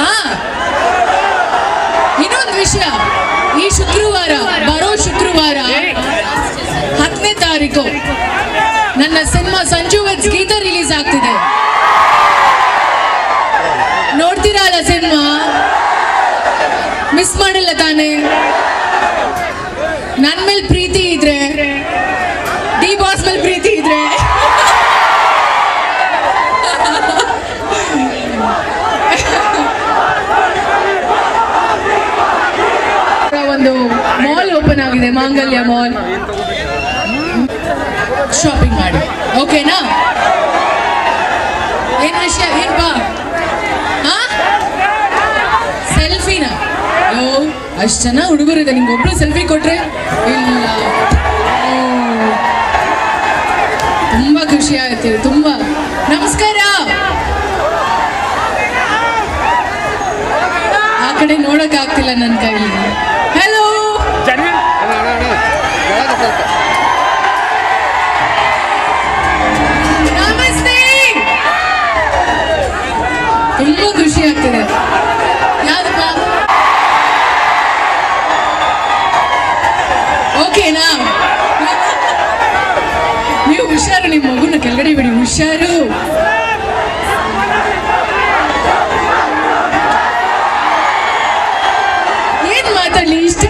ಹಾ. ಇನ್ನೊಂದು ವಿಷಯ. ಈ ಶುಕ್ರವಾರ ಬರೋ ಶುಕ್ರವಾರ ಹತ್ತನೇ ತಾರೀಕು ನನ್ನ cinema Sanju weds Geetha release ಆಗ್ತಿದೆ. ನೋಡ್ತೀರಾ ಅಲ್ಲ ಸಿನಿಮಾ? ಮಿಸ್ ಮಾಡಿಲ್ಲ ತಾನೇ? ನನ್ನ ಮೇಲೆ ಓಪನ್ ಆಗಿದೆ ಮಾಂಗಲ್ಯ ಮಾಲ್ ಶಾಪಿಂಗ್ ಮಾಡಿ ಓಕೆನಾ ಏನ್ ವಿಷಯ ಏನ್ ಬಾ ಸೆಲ್ಫಿನ ಓ ಅಷ್ಟು ಜನ ಹುಡುಗರಿದೆ ನಿಮ್ಗೆ ಒಬ್ರು ಸೆಲ್ಫಿ ಕೊಟ್ರೆ ಇಲ್ಲ. ತುಂಬಾ ಖುಷಿ ಆಯ್ತು ತುಂಬಾ. ನಮಸ್ಕಾರ. ಆ ಕಡೆ ನೋಡಕ್ ಆಗ್ತಿಲ್ಲ ನನ್ನ ಕೈಲಿ. ತುಂಬಾ ಖುಷಿ ಆಗ್ತದೆ. ಯಾರಪ್ಪ ಓಕೆನಾ ನೀವು ಹುಷಾರು, ನಿಮ್ಮ ಮಗುನ ಕೆಳಗಡೆ ಬಿಡಿ. ಹುಷಾರು. ಏನ್ ಮಾತಾಡ್ಲಿ? ಇಷ್ಟ